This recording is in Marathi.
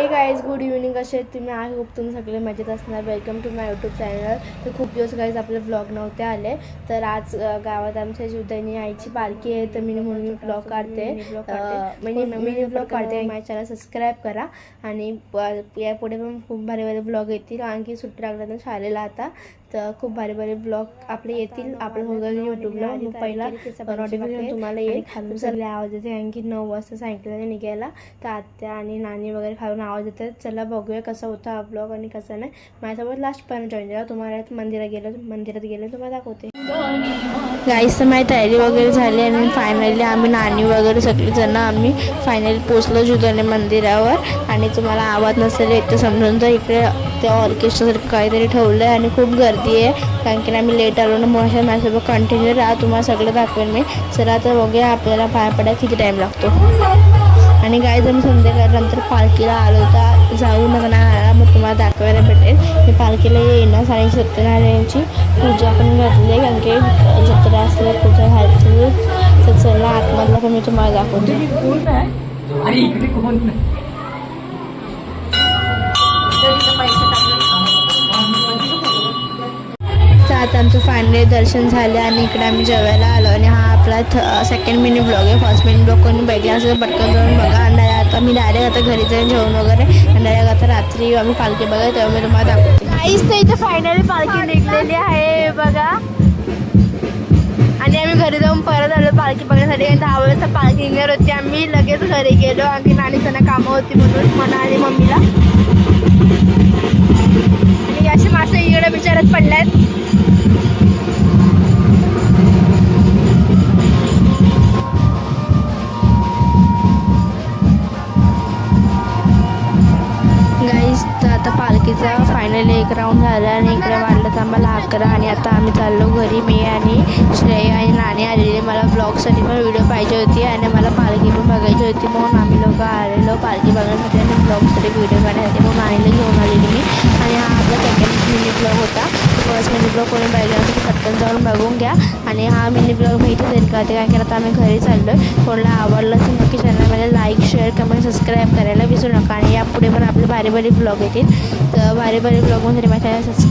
हे गाईज गुड इव्हिनिंग आहेत तुम्ही? आय होप तुम्ही सगळे मजेत असणार. Welcome to my YouTube channel तर खूप दिवस गाईज आपले व्लॉग नव्हते आले. तर आज गावात आमच्या जुदैनी आईची पालखी आहे. तर मी म्हणून मी व्लॉग काढते. म्हणजे मी व्लॉग काढते. माझ्या चॅनल सबस्क्राईब करा. आणि यापुढे पण खूप भारी भारी व्लॉग येतील. आणखी सुट्टी लागल्यानं शाळेला आता. तर खूप भारी भारी ब्लॉग आपले येतील. आपलं होतं यूट्यूबला मग पहिला नोटिफिकेशन तुम्हाला येईल. खालून सगळे आवाज येते आणखी नऊ वाजता सायंकाळला निघायला. तर आत्या आणि नानी वगैरे खालून आवाज येतात चला बघूया कसा होता हा ब्लॉग आणि कसा नाही. माझ्यासोबत लास्टपर्यंत जॉईन झाला. तुम्हाला मंदिरात गेलं मंदिरात गेलं तुम्हाला दाखवते. गाईस तर माझी तयारी वगैरे झाली आणि फायनली आम्ही नाणी वगैरे सगळीजणं आम्ही फायनली पोचलो जुदाने मंदिरावर. आणि तुम्हाला आवाज नसेल येत तर समजून तर इकडे त्या ऑर्केस्ट्रासारखं काहीतरी ठेवलं आहे आणि खूप गर्दी आहे. कारण की आम्ही लेट आलो ना म्हणून माझ्यासोबत कंटिन्यू राहा. तुम्हाला सगळं दाखवेन मी. चला तर बघूया आपल्याला पाया पडायला किती टाईम लागतो. आणि गाय जर संध्याकाळनंतर पालखीला आलो तर जाऊ आला. मग तुम्हाला दाखवायला भेटेल. मी पालखीला येईनच आणि सत्यनारायणची पूजा पण घातली कारण की जत्रा असली पूजा घातली तर चला आतमधला पण मी तुम्हाला दाखवते. आता आमचं फायनली दर्शन झालं आणि इकडे आम्ही जेवायला आलो. आणि हा आपला थ सेकंड मिनी ब्लॉग आहे. फर्स्ट मिनी ब्लॉग कोणी बघितला असेल तर पटकन जाऊन बघा. आणि आता मी डायरेक्ट आता घरी जाऊन जेवण वगैरे आणि डायरेक्ट आता रात्री आम्ही पालखी बघा तेव्हा मी तुम्हाला दाखवते. काहीच नाही इथे फायनली पालखी निघलेली आहे बघा. आणि आम्ही घरी जाऊन परत आलो पालखी बघण्यासाठी. आणि दहा वाजता पालखी निघणार होती. आम्ही लगेच घरी गेलो. आणखी नाणी त्यांना कामं होती म्हणून मना आणि मम्मीला. बाकीचा फायनली एक राऊंड झाला आणि इकडे वाढलं तर आम्हाला अकरा आणि आता आम्ही चाललो घरी. मी आणि श्रेया आणि नाणी आलेले. मला ब्लॉगसाठी पण व्हिडिओ पाहिजे होती आणि मला पालखी पण बघायची होती म्हणून आम्ही लोक आलेलो पालखी बघण्यासाठी आणि ब्लॉगसाठी व्हिडिओ काढण्यासाठी. म्हणून नाणीला घेऊन आलेली मी. आणि हा आपला सेकंड मिनी ब्लॉग होता. फर्स्ट मिनी ब्लॉग कोणी पाहिजे असेल पटकन जाऊन बघून घ्या. आणि हा मिनी ब्लॉग मी इथे का करते कारण की आता आम्ही घरी चाललो आहे कोणाला आवडलं असेल नक्की चॅनलमध्ये लाईक शेअर कमेंट सबस्क्राईब करायला विसरू नका. भारी भारी ब्लॉग येतील. तर भारी भारी ब्लॉगमध्ये माझ्या सबस्क्राईब